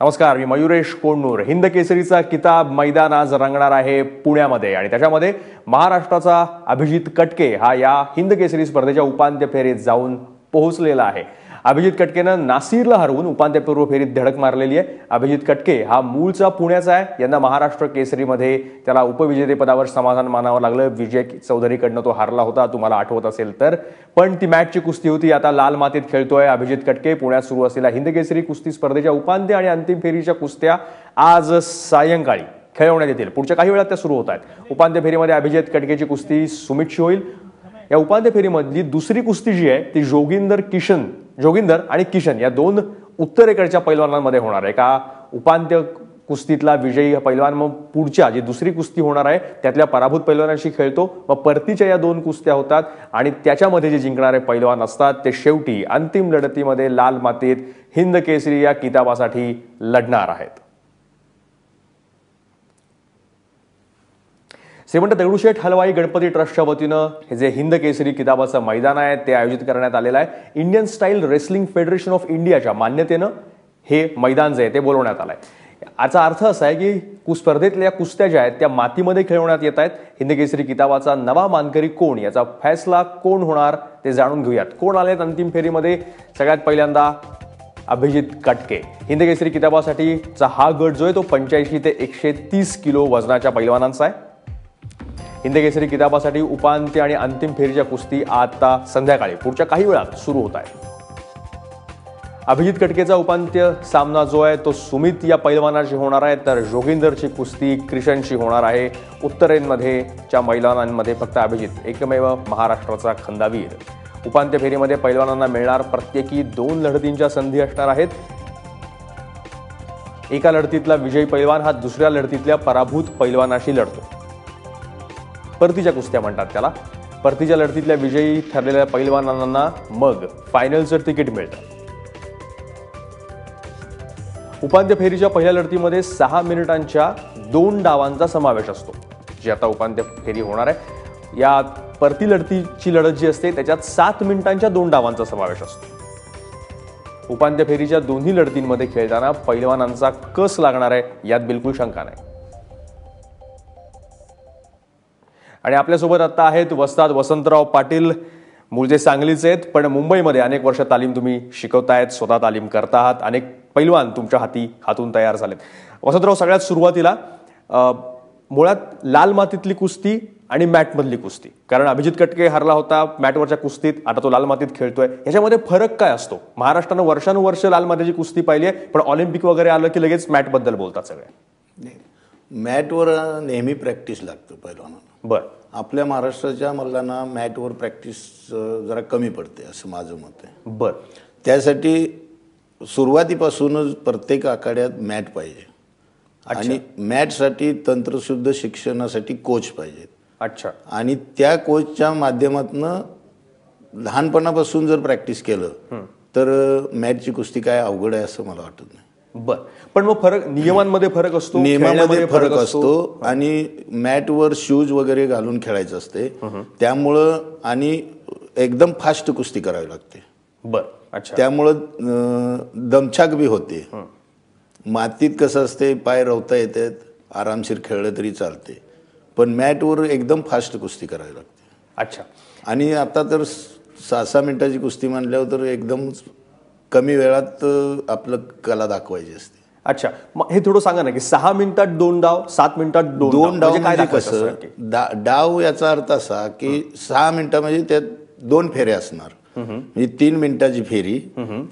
नमस्कार मी मयुरेश कोंडूर. हिंद केसरीचा किताब मैदान आज रंगणार आहे पुण्यामध्ये. आणि त्याच्यामध्ये महाराष्ट्राचा अभिजित कटके हा या हिंद केसरी स्पर्धेच्या उपांत्य फेरीत जाऊन पोहोचलेला आहे. अभिजित कटकेनं नासिरला हरवून उपांत्यपूर्व फेरीत धडक मारलेली आहे. अभिजित कटके हा मूळचा पुण्याचा आहे. यंदा महाराष्ट्र केसरीमध्ये त्याला उपविजेतेपदावर समाधान मानावं लागलं. विजय चौधरीकडनं तो हारला होता तुम्हाला आठवत असेल तर. पण ती मॅचची कुस्ती होती. आता लाल मातीत खेळतोय अभिजित कटके. पुण्यात सुरू असलेल्या हिंद केसरी कुस्ती स्पर्धेच्या उपांत्य आणि अंतिम फेरीच्या कुस्त्या आज सायंकाळी खेळवण्यात येतील. पुढच्या काही वेळात त्या सुरू होत आहेत. उपांत्य फेरीमध्ये अभिजित कटकेची कुस्ती सुमितशी होईल. या उपांत्य फेरीमधली दुसरी कुस्ती जी आहे ती जोगिंदर किशन जोगिंदर आणि किशन या दोन उत्तरेकडच्या पैलवानांमध्ये होणार आहे. का उपांत्य कुस्तीतला विजयी पैलवान मग पुढच्या जी दुसरी कुस्ती होणार आहे त्यातल्या पराभूत पैलवानांशी खेळतो. मग परतीच्या या दोन कुस्त्या होतात आणि त्याच्यामध्ये जे जिंकणारे पैलवान असतात ते शेवटी अंतिम लढतीमध्ये लाल मातीत हिंद केसरी या किताबासाठी लढणार आहेत. श्रीमंत दगडूशेठ हलवाई गणपती ट्रस्टच्या वतीनं हे जे हिंद केसरी किताबाचं मैदान आहे ते आयोजित करण्यात आलेलं आहे. Indian style wrestling federation of इंडियाच्या मान्यतेनं हे मैदान जे आहे ते बोलवण्यात आलं आहे याचा अर्थ असा आहे की कु स्पर्धेतल्या कुस्त्या ज्या आहेत त्या मातीमध्ये खेळवण्यात येत आहेत. हिंद केसरी किताबाचा नवा मानकरी कोण याचा फैसला कोण होणार ते जाणून घेऊयात. कोण आलेत अंतिम फेरीमध्ये? सगळ्यात पहिल्यांदा अभिजित कटके. हिंद केसरी किताबासाठीचा हा गट जो आहे तो पंच्याऐंशी ते एकशे तीस किलो वजनाच्या पैलवानांचा आहे. हिंदकेसरी किताबासाठी उपांत्य आणि अंतिम फेरीच्या कुस्ती आता संध्याकाळी. पुढच्या काही वेळात सुरू होत आहे. अभिजित कटकेचा उपांत्य सामना जो आहे तो सुमित या पैलवानाशी होणार आहे. तर जोगिंदरची कुस्ती क्रिशनशी होणार आहे. उत्तरेंमध्ये च्या मैदानांमध्ये फक्त अभिजित एकमेव महाराष्ट्राचा खंदावीर. उपांत्य फेरीमध्ये पैलवानांना मिळणार प्रत्येकी दोन लढतींच्या संधी असणार आहेत. एका लढतीतला विजयी पैलवान हा दुसऱ्या लढतीतल्या पराभूत पैलवानाशी लढतो. परतीच्या कुस्त्या म्हणतात त्याला. परतीच्या लढतीतल्या विजयी ठरलेल्या पैलवानांना मग फायनलचं तिकीट मिळतं. उपांत्य फेरीच्या पहिल्या लढतीमध्ये सहा मिनिटांच्या दोन डावांचा समावेश असतो. जी आता उपांत्य फेरी होणार आहे. या परती लढतीची लढत जी असते त्याच्यात सात मिनिटांच्या दोन डावांचा समावेश असतो. उपांत्य फेरीच्या दोन्ही लढतींमध्ये खेळताना पैलवानांचा कस लागणार आहे यात बिलकुल शंका नाही. आणि आपल्यासोबत आता आहेत वस्ताद वसंतराव पाटील. मूळचे सांगलीचे आहेत पण मुंबईमध्ये अनेक वर्ष तालीम तुम्ही शिकवतायत स्वतः तालीम करता आहात अनेक पैलवान तुमच्या हाती हातून तयार झालेत. वसंतराव सगळ्यात सुरुवातीला मुळात लाल मातीतली कुस्ती आणि मॅटमधली कुस्ती. कारण अभिजित कटके हरला होता मॅटवरच्या कुस्तीत आता तो लाल मातीत खेळतोय. याच्यामध्ये फरक काय असतो? महाराष्ट्रानं वर्षानुवर्ष लाल मातीची कुस्ती पाहिली आहे पण ऑलिम्पिक वगैरे आलं की लगेच मॅटबद्दल बोलतात सगळे. मॅटवर नेहमी प्रॅक्टिस लागतं पहिलवानांना. बरं. आपल्या महाराष्ट्राच्या मल्लांना मॅटवर प्रॅक्टिस जरा कमी पडते असं माझं मत आहे. बरं. त्यासाठी सुरुवातीपासूनच प्रत्येक आखाड्यात मॅट पाहिजे. आणि मॅटसाठी तंत्रशुद्ध शिक्षणासाठी कोच पाहिजेत अच्छा. आणि त्या कोचच्या माध्यमातून लहानपणापासून जर प्रॅक्टिस केलं तर मॅटची कुस्ती काय अवघड आहे असं मला वाटत नाही. बर. पण मग फरक नियमांमध्ये फरक असतो नियमामध्ये फरक असतो? आणि मॅटवर शूज वगैरे घालून खेळायचं असते. त्यामुळं आणि एकदम फास्ट कुस्ती करावी लागते. बर. अच्छा. त्यामुळं दमछाक बी होते. मातीत कसं असते पाय रवता येतात आरामशीर खेळलं तरी चालते. पण मॅटवर एकदम फास्ट कुस्ती करावी लागते. अच्छा. आणि आता तर सहा सहा मिनिटाची कुस्ती म्हणल्यावर तर एकदम कमी वेळात आपलं कला दाखवायची असते. अच्छा. मग हे थोडं सांगा ना की सहा मिनिटात दोन डाव सात मिनिटात दोन दोन डाव म्हणजे म्हणजे कसं? डा- डाव याचा अर्थ असा की सहा मिनिटामध्ये त्यात दोन फेऱ्या असणार. म्हणजे तीन मिनिटाची फेरी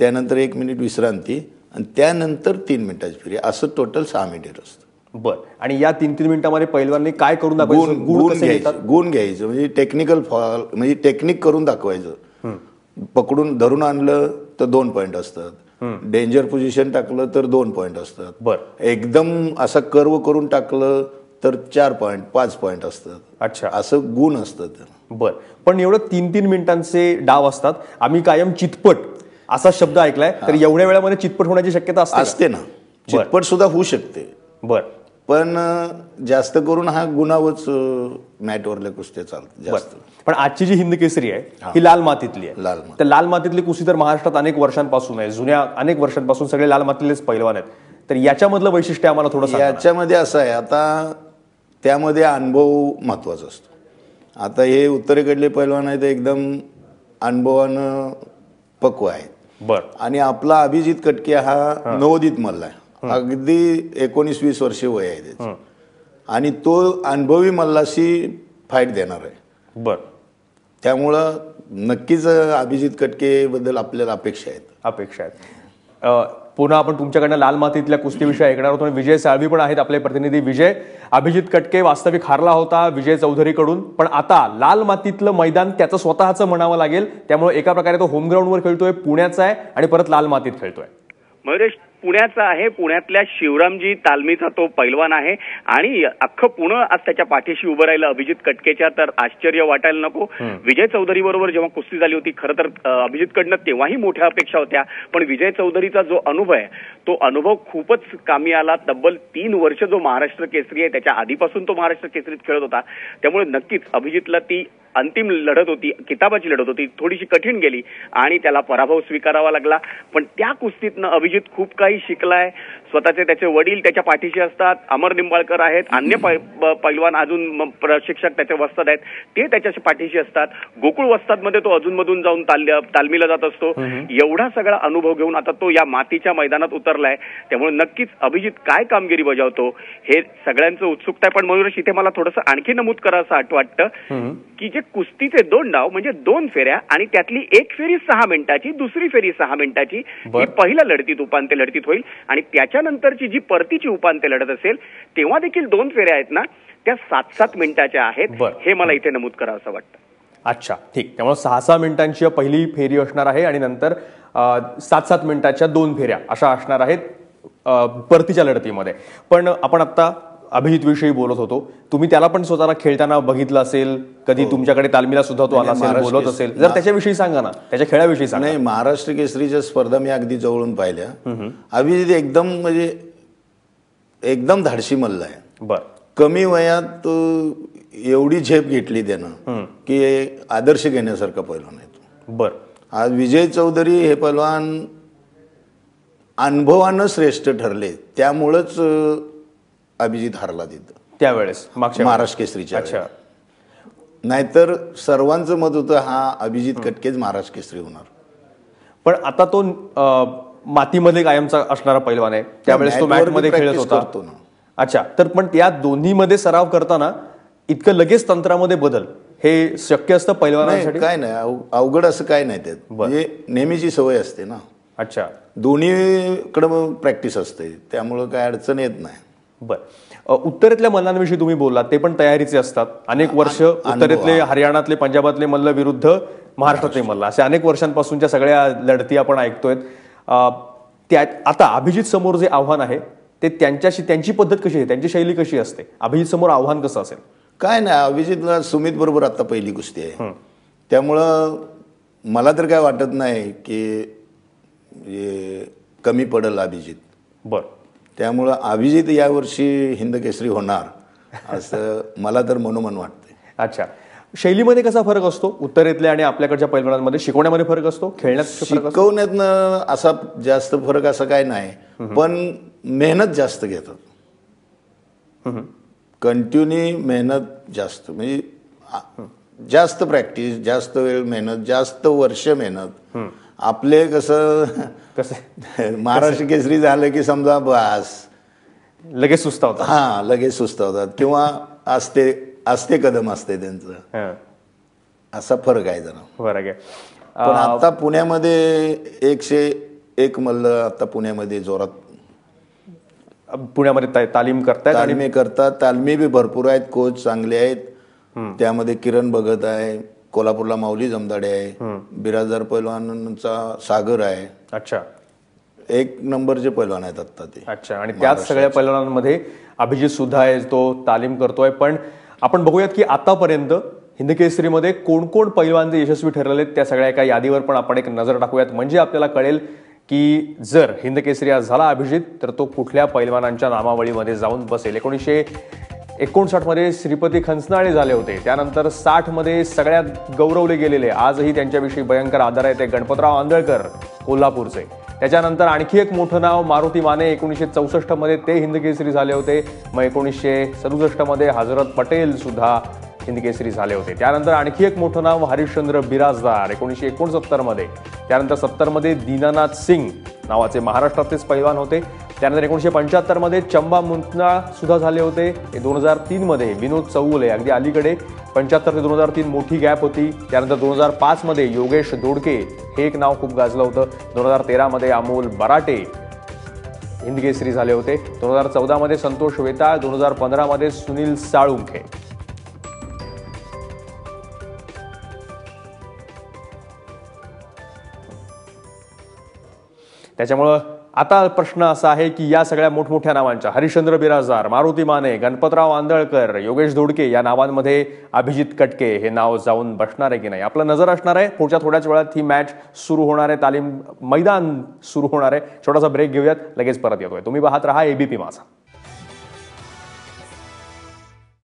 त्यानंतर एक मिनिट विश्रांती आणि त्यानंतर तीन मिनिटाची फेरी. असं टोटल सहा मिनिट असतं. बर. आणि या तीन तीन मिनिटांमध्ये पैलवाननी काय करून दाखवायचं? गुण घ्यायचं गुण घ्यायचं. म्हणजे टेक्निकल फॉल म्हणजे टेक्निक करून दाखवायचं. पकडून धरून आणलं तर दोन पॉईंट असतात. डेंजर पोझिशन टाकलं तर दोन पॉईंट असतात. बर. एकदम असं कर्व करून टाकलं तर चार पॉईंट पाच पॉईंट असतात. अच्छा. असं गुण असतं त्याला बर. पण एवढं तीन तीन मिनिटांचे डाव असतात. आम्ही कायम चितपट असा शब्द ऐकलाय. तर एवढ्या वेळामध्ये चितपट होण्याची शक्यता? असते ना. चितपट सुद्धा होऊ शकते. बर. पण जास्त करून हा गुणावच मॅटवरल्या कुस्त्या चालतात जास्त. पण आजची जी हिंद केसरी आहे ही. लाल मातीतली आहे. लाल माती. तर लाल मातीतली कुस्ती तर महाराष्ट्रात अनेक वर्षांपासून आहे. जुन्या अनेक वर्षांपासून सगळे लाल मातीतलेच पैलवान आहेत. तर याच्यामधलं वैशिष्ट्य आम्हाला थोडं. याच्यामध्ये असं आहे आता त्यामध्ये अनुभव महत्त्वाचा असतो. आता हे उत्तरेकडले पैलवान आहेत ते एकदम अनुभवानं पक्व आहेत. बर. आणि आपला अभिजित कटके हा. नवोदित मल्ल आहे. अगदी एकोणीस वीस वर्ष वय आहे त्याचं. आणि तो अनुभवी मल्लाशी फाईट देणार आहे. बर. त्यामुळं नक्कीच अभिजित कटकेबद्दल आपल्याला अपेक्षा आहेत. अपेक्षा आहेत. अ, पुन्हा आपण तुमच्याकडनं लाल मातीतल्या कुस्तीविषयी ऐकणार होतो आणि विजय साळवी पण आहेत आपले प्रतिनिधी. विजय अभिजित कटके वास्तविक हारला होता विजय चौधरीकडून पण आता लाल मातीतलं मैदान त्याचं स्वतःचं म्हणावं लागेल. त्यामुळे एका प्रकारे तो होम ग्राउंडवर खेळतोय पुण्याचा आहे आणि परत लाल मातीत खेळतोय. मयुरेश पुण्याचा आहे. पुण्यातल्या शिवरामजी तालमीचा तो पैलवान आहे. आणि अख्खं पुणे आज त्याच्या पाठीशी उभं राहिलं. अभिजित कटकेच्या तर आश्चर्य वाटायला नको. विजय चौधरी बरोबर जेव्हा कुस्ती झाली होती खरं तर अभिजितकडनं तेव्हाही मोठ्या अपेक्षा होत्या. पण विजय चौधरीचा जो अनुभव आहे तो अनुभव खूपच कामी आला. तब्बल तीन वर्ष जो महाराष्ट्र केसरी आहे त्याच्या आधीपासून तो महाराष्ट्र केसरीत खेळत होता. त्यामुळे नक्कीच अभिजितला ती अंतिम लढत होती किताबाची लढत होती थोडीशी कठीण गेली आणि त्याला पराभव स्वीकारावा लागला. पण त्या कुस्तीतनं अभिजित खूप काही शिकलाय. स्वतःचे त्याचे वडील त्याच्या पाठीशी असतात अमर निंबाळकर आहेत अन्य पैलवान अजून प्रशिक्षक त्याचे वस्ताद आहेत ते त्याच्या पाठीशी असतात. गोकुळ वस्तादमध्ये तो अजूनमधून जाऊन ताल तालमीला जात असतो. एवढा सगळा अनुभव घेऊन आता तो या मातीच्या मैदानात उतरलाय. त्यामुळे नक्कीच अभिजित काय कामगिरी बजावतो हे सगळ्यांचं उत्सुकता आहे. पण मनोरश इथे मला थोडंसं आणखी नमूद करा असं आठ- वाटतं की जे कुस्तीचे दोन डाव म्हणजे दोन फेऱ्या आणि त्यातली एक फेरी सहा मिनिटाची दुसरी फेरी सहा मिनिटाची. ही पहिल्या लढतीत उपांत्य लढतीत होईल आणि त्याच्यानंतरची जी परतीची उपांत्य लढत असेल तेव्हा देखील दोन फेऱ्या आहेत ना त्या सात सात मिनिटाच्या आहेत. हे मला इथे नमूद करा असं वाटतं. अच्छा ठीक. त्यामुळे सहा सहा मिनिटांची पहिली फेरी असणार आहे आणि नंतर सात सात मिनिटाच्या दोन फेऱ्या अशा असणार आहेत परतीच्या लढतीमध्ये. पण आपण आता अभिजित विषयी बोलत होतो. तुम्ही त्याला पण स्वतःला खेळताना बघितलं असेल कधी तुमच्याकडे तालमीला सुद्धा तो आला असेल बोलत असेल. जर त्याच्याविषयी सांगा ना त्याच्या खेळाविषयी सांगा. नाही महाराष्ट्र केसरीच्या स्पर्धा मी अगदी जवळून पाहिल्या. अभिजित एकदम म्हणजे एकदम धाडशी मल्ल आहे. बर. कमी वयात एवढी झेप घेतली त्यानं की आदर्श घेण्यासारखा पैलवान आहे तो. बर. आज विजय चौधरी हे पैलवान अनुभवानं श्रेष्ठ ठरले. त्यामुळंच अभिजित हारला तिथं. त्यावेळेस मागच्या महाराष्ट्र केसरीच्या अच्छा. नाहीतर सर्वांचं मत होतं हा अभिजित कटकेच महाराष्ट्र केसरी होणार. पण आता तो अ, मातीमध्ये कायमचा असणारा पैलवान आहे. त्यावेळेस तो मॅटमध्ये खेळत practice होता. करतो ना. अच्छा तर पण त्या दोन्हीमध्ये सराव करताना इतकं लगेच तंत्रामध्ये बदल हे शक्य असतं नाही पैलवानांसाठी काय नाही अव- अवघड असं काय नाही त्यात. म्हणजे नेहमीची सवय असते ना. अच्छा. दोन्हीकडं प्रॅक्टिस असते. त्यामुळं काय अडचण येत नाही. बर. उत्तरेतल्या मल्लांविषयी तुम्ही बोललात ते पण तयारीचे असतात. अनेक वर्ष उत्तरेतले हरियाणातले पंजाबातले मल्ल विरुद्ध महाराष्ट्रातले मल्ल. असे अनेक वर्षांपासूनच्या सगळ्या लढती आपण ऐकतोय त्या आता अभिजित समोर जे आव्हान आहे ते त्यांच्याशी त्यांची पद्धत कशी आहे? त्यांची शैली कशी असते? अभिजित समोर आव्हान कसं असेल? काय नाही अभिजितला सुमित बरोबर आता पहिली कुस्ती आहे. त्यामुळं मला तर काय वाटत नाही की कमी पडल अभिजित. बर. त्यामुळं अभिजित यावर्षी हिंद केसरी होणार असं मला तर मनोमन वाटतंय. अच्छा. शैलीमध्ये कसा फरक असतो? उत्तरेतल्या आणि आपल्याकडच्या पैलवानांमध्ये शिकवण्यामध्ये फरक असतो? खेळण्यात शिकवण्यातनं असा जास्त फरक असा काय नाही पण मेहनत जास्त घेतात. कंटिन्यू मेहनत जास्त म्हणजे जास्त प्रॅक्टिस जास्त वेळ मेहनत जास्त वर्ष मेहनत. आपले कसं कसं? महाराष्ट्र केसरी झालं की समजा बस. लगेच सुस्ता होता हा लगेच सुस्तावतात. किंवा असते असते कदम असते त्यांचं. हं. असा फरक आहे जरा. बरं आहे. पण आता पुण्यामध्ये एकशे एक मल्ल आता पुण्यामध्ये जोरात पुण्यामध्ये तालीम करतायत आणि तालमी करतात. तालमी बी भरपूर आहेत. कोच चांगले आहेत. त्यामध्ये किरण भगत आहे. कोल्हापूरला माऊली जमदाडे आहे बिराजदार पैलवानांचा सागर आहे. अच्छा. एक नंबरचे पैलवान आहेत आता ते. अच्छा. आणि त्याच सगळ्या पैलवानांमध्ये अभिजित सुद्धा आहे तो तालीम करतोय. पण आपण बघूयात की आतापर्यंत हिंदकेसरीमध्ये कोण कोण पैलवान जे यशस्वी ठरलेले आहेत त्या सगळ्या एका यादीवर पण आपण एक नजर टाकूयात. म्हणजे आपल्याला कळेल की जर हिंदकेसरी आज झाला अभिजित तर तो कुठल्या पैलवानांच्या नामावळीमध्ये जाऊन बसेल. एकोणीसशे एकोणसाठमध्ये श्रीपती खंचनाळे झाले होते. त्यानंतर साठमध्ये सगळ्यात गौरवले गेलेले आजही त्यांच्याविषयी भयंकर आधार आहे ते गणपतराव आंदळकर कोल्हापूरचे. त्याच्यानंतर आणखी एक मोठं नाव मारुती माने एकोणीसशे चौसष्टमध्ये ते हिंदकेसरी झाले होते. मग एकोणीसशे सदुसष्टमध्ये हजरत पटेल सुद्धा झाले होते. त्यानंतर आणखी एक मोठं नाव हरिश्चंद्र बिराजदार एकोणीसशे एकोणसत्तरमध्ये. त्यानंतर सत्तरमध्ये दीनानाथ सिंग नावाचे महाराष्ट्रातलेच पैलवान होते. त्यानंतर एकोणीसशे पंच्याहत्तरमध्ये चंबा मुंतनाळ सुद्धा झाले होते. दोन हजार तीनमध्ये विनोद चौगुले अगदी अलीकडे पंच्याहत्तर ते दोन हजार तीन मोठी गॅप होती. त्यानंतर दोन हजार पाचमध्ये योगेश दोडके हे एक नाव खूप गाजलं होतं. दोन हजार तेरामध्ये अमोल बराटे हिंदकेसरी झाले होते. दोन हजार चौदामध्ये संतोष वेताळ. दोन हजार पंधरामध्ये सुनील साळुंखे. त्याच्यामुळं आता प्रश्न असा आहे की या सगळ्या मोठमोठ्या नावांच्या हरिश्चंद्र बिराजदार मारुती माने गणपतराव आंदळकर योगेश धोडके या नावांमध्ये अभिजित कटके हे नाव जाऊन बसणार आहे की नाही? आपलं नजर असणार आहे. पुढच्या थोड्याच वेळात ही मॅच सुरू होणार आहे. तालीम मैदान सुरू होणार आहे. छोटासा ब्रेक घेऊयात. लगेच परत येतोय. तुम्ही पाहत राहा एबीपी माझा.